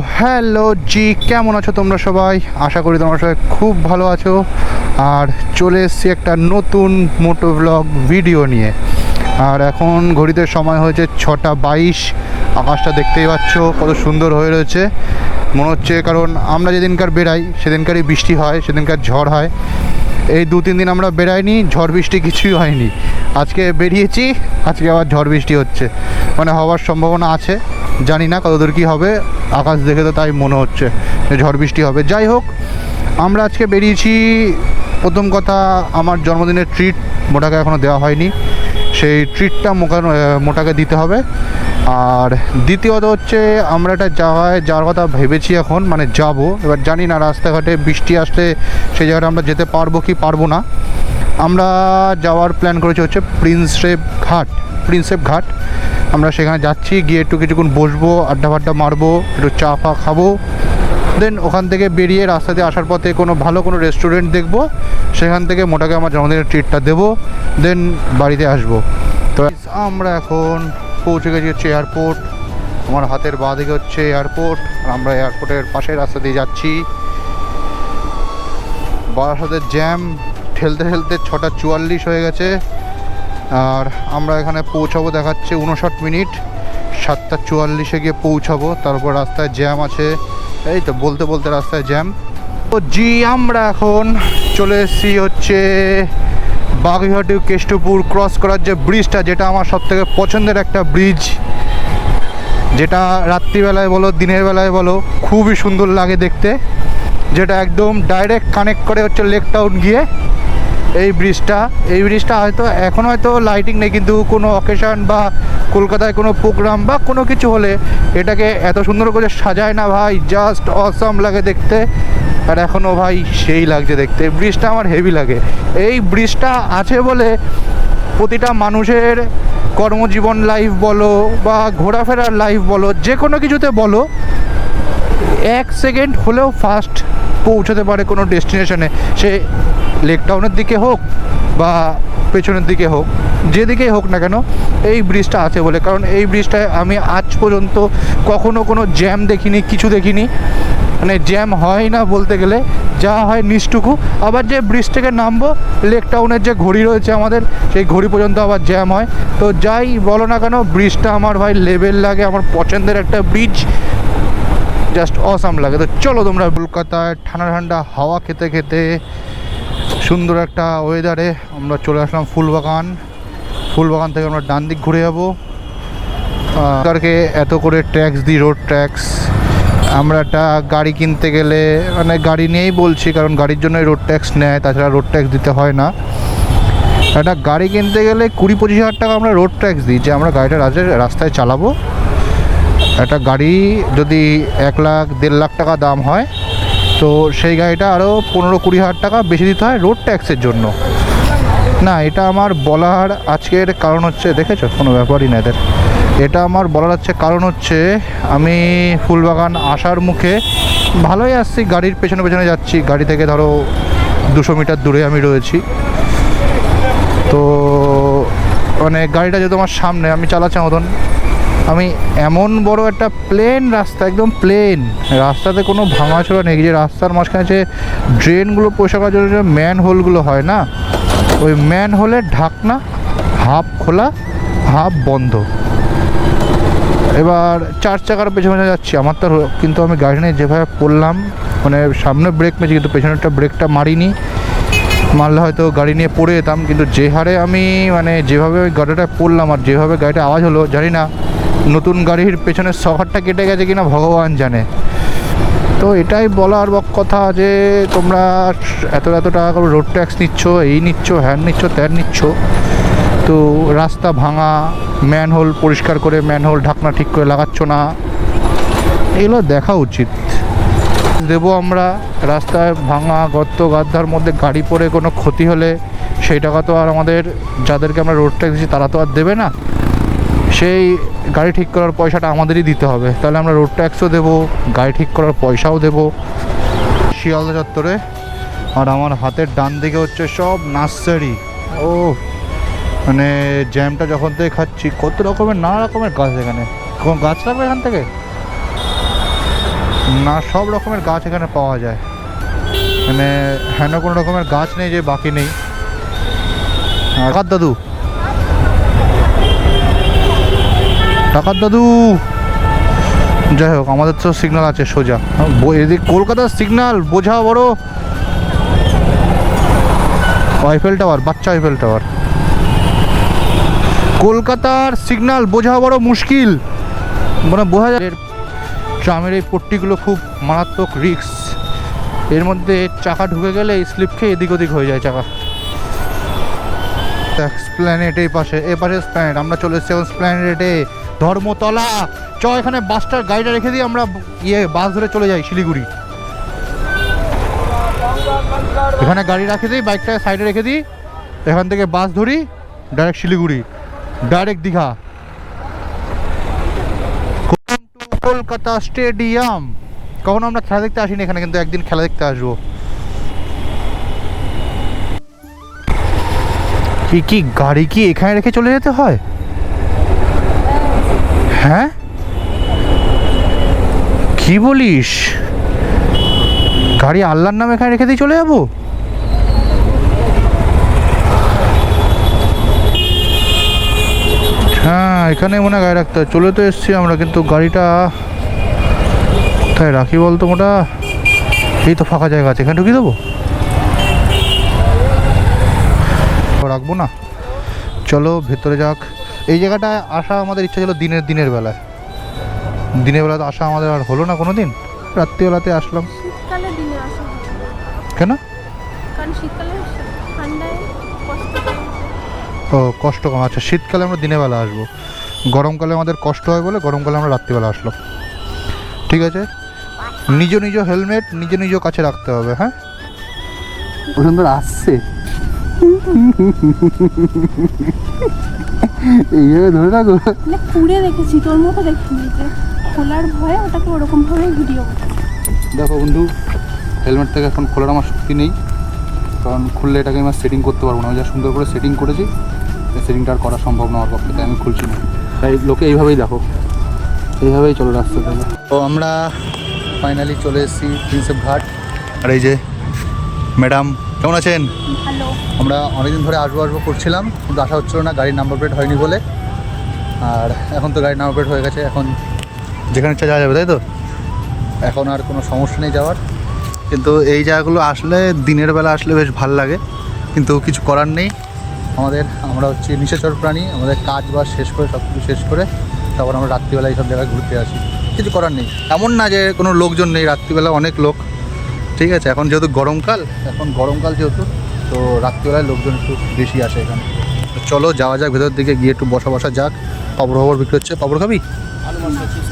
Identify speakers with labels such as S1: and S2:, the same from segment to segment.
S1: Hello জি, কেমন আছো তোমরা সবাই? আশা করি তোমরা সবাই খুব ভালো আছো। আর চলে এসেছি একটা নতুন মোটো ব্লগ ভিডিও নিয়ে। আর এখন ঘড়িতে সময় হয়েছে ছটা বাইশ। আকাশটা দেখতেই পাচ্ছ, কত সুন্দর হয়ে রয়েছে। মনে হচ্ছে কারণ আমরা যেদিনকার বেরাই সেদিনকারই বৃষ্টি হয়, সেদিনকার ঝড় হয়। এই দু তিন দিন আমরা বেরাইনি ঝড় বৃষ্টি কিছুই হয়নি। আজকে বেরিয়েছি, আজকে আবার ঝড় বৃষ্টি হচ্ছে। মানে হওয়ার সম্ভাবনা আছে। জানি না কতদূর কী হবে, আকাশ দেখে তো তাই মনে হচ্ছে ঝড় বৃষ্টি হবে। যাই হোক, আমরা আজকে বেরিয়েছি, প্রথম কথা আমার জন্মদিনের ট্রিট মোটাকে এখনও দেওয়া হয়নি। সেই ট্রিটটা মোকা মোটাকে দিতে হবে। আর দ্বিতীয়ত হচ্ছে, আমরা একটা জায়গায়, যাওয়ার কথা ভেবেছি এখন মানে যাব। এবার জানি না রাস্তাঘাটে বৃষ্টি আসলে সেই জায়গাটা আমরা যেতে পারব কি পারব না। আমরা যাওয়ার প্ল্যান করেছি হচ্ছে প্রিন্সেপ ঘাট প্রিন্সেপ ঘাট। আমরা সেখানে যাচ্ছি, গিয়ে একটু কিছুক্ষণ বসবো আড্ডা ফাড্ডা মারবো, একটু চা ফা খাব। দেন ওখান থেকে বেরিয়ে রাস্তাতে আসার পথে কোনো ভালো কোনো রেস্টুরেন্ট দেখব, সেখান থেকে মোটাকে আমার জন্মদিনের ট্রিটটা দেবো দেন বাড়িতে আসব। তো আমরা এখন পৌঁছে গেছি হচ্ছে এয়ারপোর্ট আমার হাতের বাঁ দিকে হচ্ছে এয়ারপোর্ট আর আমরা এয়ারপোর্টের পাশের রাস্তা দিয়ে যাচ্ছি। বারাসাতের জ্যাম ঠেলতে ঠেলতে ছটা চুয়াল্লিশ হয়ে গেছে। আর আমরা এখানে পৌঁছাবো, দেখাচ্ছে উনষাট মিনিট। সাতটা চুয়াল্লিশে গিয়ে পৌঁছাবো, তারপর রাস্তায় জ্যাম আছে। এই তো, বলতে বলতে রাস্তায় জ্যাম। তো জি, আমরা এখন চলে এসেছি হচ্ছে বাগুইহাটি কেষ্টপুর ক্রস করার যে ব্রিজটা যেটা আমার সবথেকে পছন্দের একটা ব্রিজ যেটা রাত্রিবেলায় বলো, দিনের বেলায় বলো, খুবই সুন্দর লাগে দেখতে। যেটা একদম ডাইরেক্ট কানেক্ট করে হচ্ছে লেক টাউন গিয়ে এই ব্রিজটা এই ব্রিজটা হয়তো এখন হয়তো লাইটিং নেই, কিন্তু কোনো অকেশন বা কলকাতায় কোনো প্রোগ্রাম বা কোনো কিছু হলে এটাকে এত সুন্দর করে সাজায় না ভাই জাস্ট অসম লাগে দেখতে। আর এখনও ভাই সেই লাগছে দেখতে। ব্রিজটা আমার হেভি লাগে। এই ব্রিজটা আছে বলে প্রতিটা মানুষের কর্মজীবন লাইফ বলো বা ঘোরাফেরার লাইফ বলো, যে কোনো কিছুতে বলো, এক সেকেন্ড হলেও ফাস্ট পৌঁছাতে পারে কোনো ডেস্টিনেশনে সে লেক টাউনের দিকে হোক বা পেছনের দিকে হোক, যেদিকেই হোক না কেন, এই ব্রিজটা আছে বলে। কারণ এই ব্রিজটায় আমি আজ পর্যন্ত কখনো কোনো জ্যাম দেখিনি, কিছু দেখিনি। মানে জ্যাম হয় না বলতে গেলে, যা হয় নিচটুকু। আবার যে ব্রিজ থেকে নামবো লেক টাউনের যে ঘড়ি রয়েছে আমাদের, সেই ঘড়ি পর্যন্ত আবার জ্যাম হয়। তো যাই বলো না কেন ব্রিজটা আমার ভাই লেভেল লাগে, আমার পছন্দের একটা ব্রিজ জাস্ট অসাম লাগে। তো চলো তোমরা কলকাতায় ঠান্ডা ঠান্ডা হাওয়া খেতে খেতে সুন্দর একটা ওয়েদারে আমরা চলে আসলাম ফুলবাগান। ফুলবাগান থেকে আমরা ডান দিক ঘুরে যাব। সরকারকে এত করে ট্যাক্স দিই রোড ট্যাক্স আমরা একটা গাড়ি কিনতে গেলে মানে গাড়ি নিয়েই বলছি, কারণ গাড়ির জন্য রোড ট্যাক্স নেয়, তাছাড়া রোড ট্যাক্স দিতে হয় না। একটা গাড়ি কিনতে গেলে কুড়ি পঁচিশ হাজার টাকা আমরা রোড ট্যাক্স দিই, যে আমরা গাড়িটা রাস্তায় চালাবো। একটা গাড়ি যদি এক লাখ, দেড় লাখ টাকা দাম হয় তো সেই গাড়িটা আরও পনেরো কুড়ি হাজার টাকা বেশি দিতে হয় রোড ট্যাক্সের জন্য। না, এটা আমার বলার আজকের কারণ হচ্ছে, দেখেছ? কোনো ব্যাপারই না এদের। এটা আমার বলার হচ্ছে কারণ হচ্ছে, আমি ফুলবাগান আসার মুখে ভালোই আসছি, গাড়ির পেছনে পেছনে যাচ্ছি। গাড়ি থেকে ধরো দুশো মিটার দূরে আমি রয়েছি। তো মানে গাড়িটা যেহেতু আমার সামনে, আমি চালাচ্ছি মতন আমি এমন বড় একটা প্লেন রাস্তা, একদম প্লেন রাস্তাতে কোনো ভাঙাচোরা নেই যে রাস্তার মাঝখানে যে ড্রেনগুলো করার জন্য যে ম্যান হোলগুলো হয় না, ওই ম্যান হোলের ঢাকনা হাফ খোলা হাফ বন্ধ। এবার চার চাকার পেছনে যাচ্ছি, আমার তো কিন্তু আমি গাড়ি নিয়ে যেভাবে পড়লাম মানে সামনে ব্রেক মেরেছি কিন্তু পেছনেরটা ব্রেকটা মারিনি। মারলে হয়তো গাড়ি নিয়ে পড়ে যেতাম, কিন্তু যে হারে আমি মানে যেভাবে ওই গাড়িটা পড়লাম আর যেভাবে গাড়িটা আওয়াজ হলো, জানি না। নতুন গাড়ির পেছনের সকারটা কেটে গেছে কিনা ভগবান জানে। তো এটাই বলার কথা যে তোমরা এত এত টাকা করে রোড ট্যাক্স নিচ্ছ, এই নিচ্ছ, হ্যান নিচ্ছ, ত্যান নিচ্ছ। তো রাস্তা ভাঙা ম্যানহোল পরিষ্কার করে ম্যানহোল ঢাকনা ঠিক করে লাগাচ্ছ না। এগুলো দেখা উচিত। দেবো আমরা, রাস্তায় ভাঙা, গর্ত, গাদ্দার মধ্যে গাড়ি পড়ে কোনো ক্ষতি হলে সেই টাকা তো আর আমাদের, যাদেরকে আমরা রোড ট্যাক্স দিচ্ছি তারা তো আর দেবে না। সেই গাড়ি ঠিক করার পয়সাটা আমাদেরই দিতে হবে। তাহলে আমরা রোড ট্যাক্সও দেবো, গাড়ি ঠিক করার পয়সাও দেবো। শিয়ালদা চত্বরে, আর আমার হাতের ডান দিকে হচ্ছে সব নার্সারি। ও মানে জ্যামটা যখন থেকে খাচ্ছি, কত রকমের, নানা রকমের গাছ এখানে। কোনো গাছ লাগবে এখান থেকে? না, সব রকমের গাছ এখানে পাওয়া যায়। মানে হেন কোনো রকমের গাছ নেই যে বাকি নেই। টাকার দাদু? টাকার দাদু। যাই হোক আমাদের তো সিগনাল আছে, সোজা। এদিক কলকাতার সিগনাল বোঝা বড়। আইফেল টাওয়ার বাচ্চা আইফেল টাওয়ার কলকাতার সিগনাল বোঝা বড়, মুশকিল। মানে বোঝা যায় ট্রামের এই পট্টিগুলো খুব মারাত্মক রিক্স এর মধ্যে চাকা ঢুকে গেলে স্লিপ খেয়ে এদিক ওদিক হয়ে যায় চাকা। স্প্ল্যানেট এই পাশে, এ পাশে স্প্ল্যানেট আমরা চলে এসেছি এখন স্প্ল্যানেটে ধর্মতলা। চ এখানে বাসটার গাড়িটা রেখে দিই আমরা ইয়ে বাস ধরে চলে যাই, শিলিগুড়ি। এখানে গাড়ি রাখে দিই বাইকটা সাইডে রেখে দিই। এখান থেকে বাস ধরি direct Siliguri. Direct Digha. Kolkata stadium কখনো আমরা খেলা দেখতে আসিনি এখানে, কিন্তু একদিন খেলা দেখতে আসব। কি কি, গাড়ি কি এখানে রেখে চলে যেতে হয়? হ্যাঁ? কি বলিস? গাড়ি আল্লাহর নামে এখানে রেখে দিয়ে চলে যাব? হ্যাঁ এখানে মনে হয় গাড়ি রাখতে হয়। চলে তো এসছি আমরা, কিন্তু গাড়িটা কোথায় রাখি বলতো মোটা? এই তো ফাঁকা জায়গা আছে, এখানে ঢুকিয়ে দেবো? রাখব না? চলো, ভেতরে যাক। এই জায়গাটায় আসা আমাদের ইচ্ছা ছিল দিনের দিনের বেলায়। দিনের বেলা তো আসা আমাদের আর হলো না কোনো দিন রাত্রিবেলাতে আসলাম।
S2: শীতকালে দিনে আসা।
S1: কেন? ও কষ্ট কম। আচ্ছা শীতকালে আমরা দিনের বেলা আসব। গরমকালে আমাদের কষ্ট হয় বলে গরমকালে আমরা রাত্রিবেলা আসলাম। ঠিক আছে? নিজ নিজ হেলমেট নিজ নিজ কাছে রাখতে হবে হ্যাঁ?
S3: সুন্দর আসছে। এইভাবে ধরে রাখো।
S2: মানে পুড়ে দেখেছি তোর মতো দেখিনি যে খোলার ভয়ে ওটাকে ওরকম ভাবে ভিডিও
S3: দেখো বন্ধু হেলমেট থেকে এখন খোলার আমার শক্তি নেই কারণ খুললে এটাকে আমি সেটিং করতে পারব না। আমি যা সুন্দর করে সেটিং করেছি সেটিংটা আর করা সম্ভব না আমার পক্ষে তাই আমি খুলছি না। তাই লোকে এইভাবেই দেখো এইভাবেই চলে রাস্তা থেকে
S1: তো আমরা ফাইনালি চলে এসেছি প্রিন্সেপ ঘাট। আর এই যে ম্যাডাম কেমন আছেন? আমরা অনেকদিন ধরে আসব আসব করছিলাম, কিন্তু আসা হচ্ছিল না গাড়ির নাম্বার প্লেট হয়নি বলে। আর এখন তো গাড়ির নাম্বার প্লেট হয়ে গেছে, এখন যেখানে ইচ্ছা যাওয়া যাবে, তাই তো? এখন আর কোনো সমস্যা নেই যাওয়ার। কিন্তু এই জায়গাগুলো আসলে দিনের বেলা আসলে বেশ ভালো লাগে, কিন্তু কিছু করার নেই। আমাদের, আমরা হচ্ছে নিশাচর প্রাণী, আমাদের কাজ বাজ শেষ করে সব কিছু শেষ করে তারপর আমরা রাত্রিবেলা এইসব জায়গায় ঘুরতে আসি। কিছু করার নেই। এমন না যে কোনো লোকজন নেই, রাত্রিবেলা অনেক লোক। ঠিক আছে, এখন যেহেতু গরমকাল, এখন গরমকাল যেহেতু তো রাত্রিবেলায় লোকজন একটু বেশি আসে এখানে। চলো, যাওয়া যাক ভেতর দিকে গিয়ে একটু বসা বসা যাক। পাপড় ফাপড় বিক্রি হচ্ছে। পাপড় খাবি?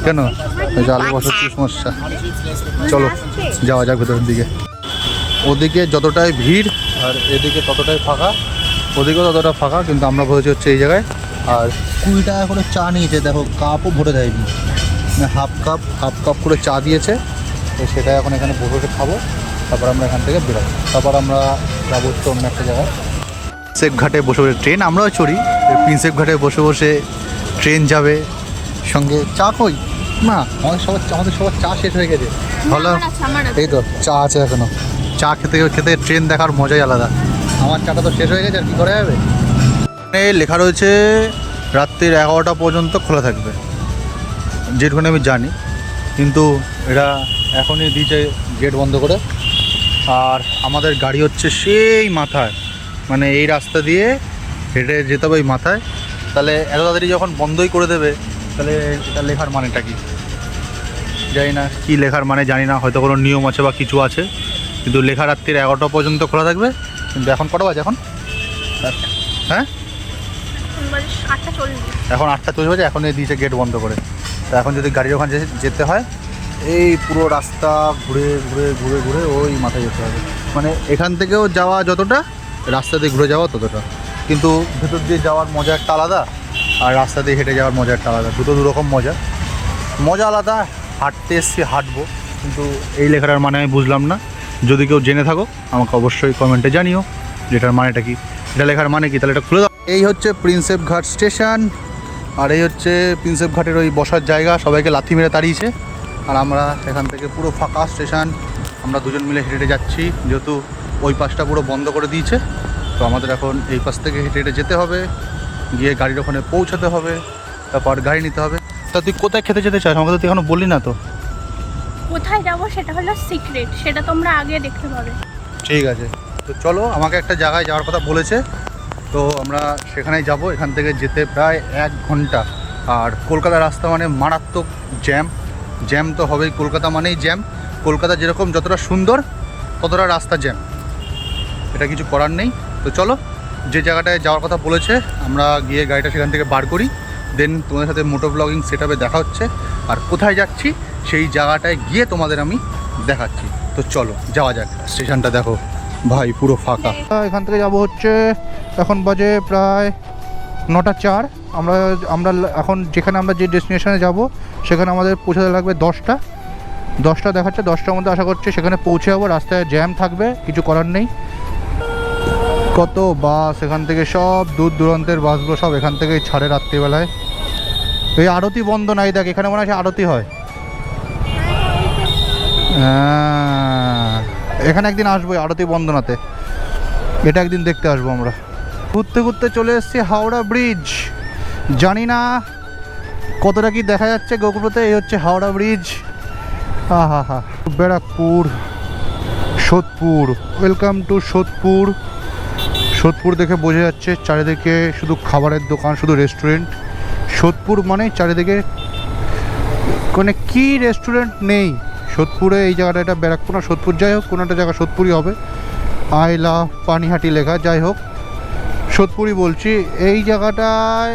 S1: কেন? আলু বসার কি সমস্যা? চলো, যাওয়া যাক ভেতরের দিকে। ওদিকে যতটাই ভিড়, আর এদিকে ততটাই ফাঁকা। ওদিকেও ততটা ফাঁকা, কিন্তু আমরা বলেছি হচ্ছে এই জায়গায়। আর কুড়ি টাকা করে চা নিয়েছে, দেখো কাপও ভরে দেয়নি। হাফ কাপ হাফ কাপ করে চা দিয়েছে। তো সেটা এখন এখানে বসে বসে খাব। তারপর আমরা এখান থেকে বেরোবো। তারপর আমরা যাব হচ্ছে অন্য একটা জায়গায়। প্রিন্সেপ ঘাটে বসে বসে ট্রেন আমরাও চড়ি। প্রিন্সেপ ঘাটে বসে বসে ট্রেন যাবে। সঙ্গে চা কই না আমাদের সবার আমাদের সবার চা শেষ হয়ে গেছে। ভালো। এই তো চা আছে এখনও। চা খেতে খেতে ট্রেন দেখার মজাই আলাদা। আমার চাটা তো শেষ হয়ে গেছে আর কি করা যাবে? এখানে লেখা রয়েছে রাত্রির এগারোটা পর্যন্ত খোলা থাকবে। যেটুকুনি আমি জানি। কিন্তু এরা এখনই দিয়েছে গেট বন্ধ করে। আর আমাদের গাড়ি হচ্ছে সেই মাথায়। মানে এই রাস্তা দিয়ে হেঁটে যেতে হবে মাথায়। তাহলে এত তাড়াতাড়ি যখন বন্ধই করে দেবে তাহলে এটা লেখার মানেটা কি? জানি না কী লেখার মানে জানি না হয়তো কোনো নিয়ম আছে বা কিছু আছে। কিন্তু লেখা রাত্রির এগারোটা পর্যন্ত খোলা থাকবে। কিন্তু এখন কটা বাজে এখন? হ্যাঁ?
S2: আটটা চল্লিশ।
S1: এখন আটটা চলছে বাজে এখন এই দিয়েছে গেট বন্ধ করে। তো এখন যদি গাড়ির ওখানে যেতে হয় এই পুরো রাস্তা ঘুরে ঘুরে ঘুরে ঘুরে ওই মাথায় যেতে হবে। মানে এখান থেকেও যাওয়া যতটা, রাস্তা দিয়ে ঘুরে যাওয়া ততটা। কিন্তু ভেতর দিয়ে যাওয়ার মজা একটা আলাদা, আর রাস্তা দিয়ে হেঁটে যাওয়ার মজা একটা আলাদা। দুটো দুরকম মজা। মজা আলাদা, হাঁটতে এসছি, হাঁটবো। কিন্তু এই লেখাটার মানে আমি বুঝলাম না। যদি কেউ জেনে থাকো, আমাকে অবশ্যই কমেন্টে জানিও যেটার মানেটা কি। এটা লেখার মানে কি? তাহলে এটা খুলে দাও। এই হচ্ছে প্রিন্সেপ ঘাট স্টেশন। আর এই হচ্ছে প্রিন্সেপ ঘাটের ওই বসার জায়গা, সবাইকে লাথি মেরে তাড়িয়েছে। আর আমরা এখান থেকে পুরো ফাঁকা স্টেশন আমরা দুজন মিলে হেঁটে হেঁটে যাচ্ছি যেহেতু ওই পাশটা পুরো বন্ধ করে দিয়েছে তো আমাদের এখন এই পাশ থেকে হেঁটে হেঁটে যেতে হবে গিয়ে গাড়ির ওখানে পৌঁছাতে হবে তারপর গাড়ি নিতে হবে। তা তুই কোথায় খেতে যেতে চাস? আমাকে তো তুই এখনও বললি না তো।
S2: কোথায় যাব সেটা হলো সিক্রেট সেটা তোমরা আগে দেখতে পাবে।
S1: ঠিক আছে তো চলো আমাকে একটা জায়গায় যাওয়ার কথা বলেছে তো আমরা সেখানেই যাব এখান থেকে যেতে প্রায় এক ঘণ্টা। আর কলকাতার রাস্তা মানে মারাত্মক জ্যাম জ্যাম তো হবেই, কলকাতা মানেই জ্যাম। কলকাতা যেরকম যতটা সুন্দর, ততটা রাস্তা জ্যাম। এটা কিছু করার নেই। তো চলো, যে জায়গাটায় যাওয়ার কথা বলেছে, আমরা গিয়ে গাড়িটা সেখান থেকে বার করি। দেন তোমাদের সাথে মোটো ব্লগিং সেট দেখা হচ্ছে। আর কোথায় যাচ্ছি, সেই জায়গাটায় গিয়ে তোমাদের আমি দেখাচ্ছি। তো চলো, যাওয়া যাক। স্টেশনটা দেখো। ভাই, পুরো ফাঁকা। এখান থেকে যাব হচ্ছে, এখন বাজে প্রায় নটা চার। আমরা আমরা এখন যেখানে আমরা যে ডেস্টিনেশনে যাব সেখানে আমাদের পৌঁছাতে লাগবে দশটা। দশটা দেখাচ্ছে দশটার মধ্যে আশা করছি সেখানে পৌঁছে যাব রাস্তায় জ্যাম থাকবে কিছু করার নেই। কত বাস এখান থেকে সব দূর দূরান্তের বাসগুলো সব এখান থেকেই ছাড়ে রাত্রিবেলায়। এই আরতি বন্ধ নাই দেখ এখানে মনে হয় আরতি হয়। হ্যাঁ, এখানে একদিন আসব আরতি বন্দনাতে। এটা একদিন দেখতে আসব আমরা। ঘুরতে ঘুরতে চলে এসেছি হাওড়া ব্রিজ। জানি না কতটা কি দেখা যাচ্ছে গোকুলতে এই হচ্ছে হাওড়া ব্রিজ। আহা হা Barrackpore, Sodepur. Welcome to Sodepur. Sodepur দেখে বোঝা যাচ্ছে চারিদিকে শুধু খাবারের দোকান, শুধু রেস্টুরেন্ট সোদপুর মানে চারিদিকে মানে কি রেস্টুরেন্ট নেই? সোদপুরে এই জায়গাটা এটা ব্যারাকপুর না, সোদপুর যাই হোক, কোনো একটা জায়গা সোদপুরই হবে। আই লাভ পানিহাটি লেখা, যাই হোক, সোদপুরই বলছি। এই জায়গাটায়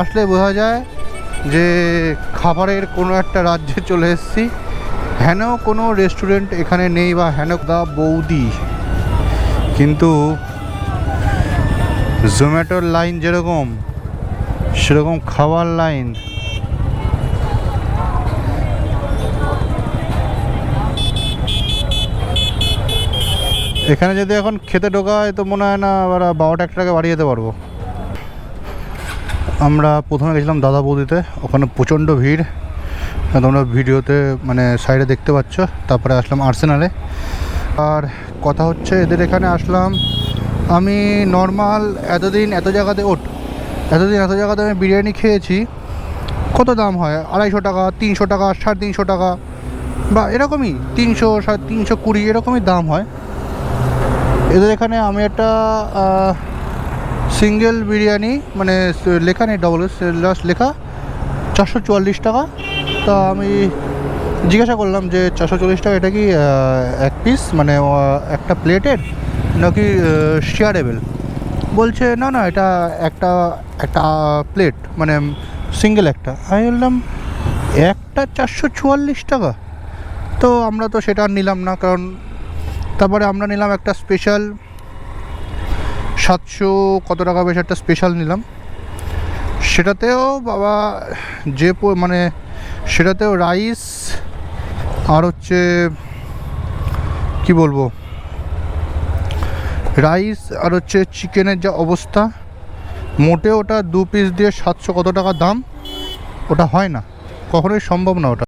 S1: আসলে বোঝা যায় যে খাবারের কোনো একটা রাজ্যে চলে এসেছি। হেন কোনো রেস্টুরেন্ট এখানে নেই বা হেন দা বৌদি। কিন্তু জোম্যাটোর লাইন যেরকম, সেরকম খাবার লাইন এখানে যদি এখন খেতে ঢোকা হয় তো মনে হয় না বারোটা একটা টাকা বাড়িয়ে যেতে পারব। আমরা প্রথমে গেছিলাম দাদা বৌদিতে, ওখানে প্রচণ্ড ভিড়। তোমরা ভিডিওতে মানে সাইডে দেখতে পাচ্ছ, তারপরে আসলাম আর্সেনালে আর কথা হচ্ছে এদের এখানে আসলাম, আমি নর্মাল এতদিন এত জায়গাতে ওট, এতদিন এত জায়গাতে আমি বিরিয়ানি খেয়েছি, কত দাম হয়? আড়াইশো টাকা, তিনশো টাকা, সাড়ে তিনশো টাকা, বা এরকমই তিনশো, সাড়ে তিনশো কুড়ি, এরকমই দাম হয়। এদের এখানে আমি একটা সিঙ্গেল বিরিয়ানি মানে লেখা নেই ডবল জাস্ট লেখা, চারশো চুয়াল্লিশ টাকা। তা আমি জিজ্ঞাসা করলাম যে, চারশো চল্লিশ টাকা এটা কি এক পিস মানে একটা প্লেটের নাকি শেয়ারেবেল বলছে, না না, এটা একটা একটা প্লেট মানে সিঙ্গেল একটা। আমি বললাম, একটা চারশো চুয়াল্লিশ টাকা? তো আমরা তো সেটা নিলাম না, কারণ তারপরে আমরা নিলাম একটা স্পেশাল সাতশো কত টাকা বেশ একটা স্পেশাল নিলাম। সেটাতেও বাবা যে মানে সেটাতেও রাইস আর হচ্ছে কি বলব? রাইস আর হচ্ছে চিকেনের যা অবস্থা মোটে ওটা দু পিস দিয়ে সাতশো কত টাকা দাম, ওটা হয় না। কখনোই সম্ভব না ওটা।